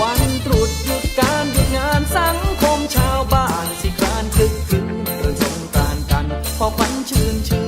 วันตรุษหยุดการหยุดงานสังคมชาวบ้านสิการคึกคืนเรื่องงการกันพอควันชื่นชื่น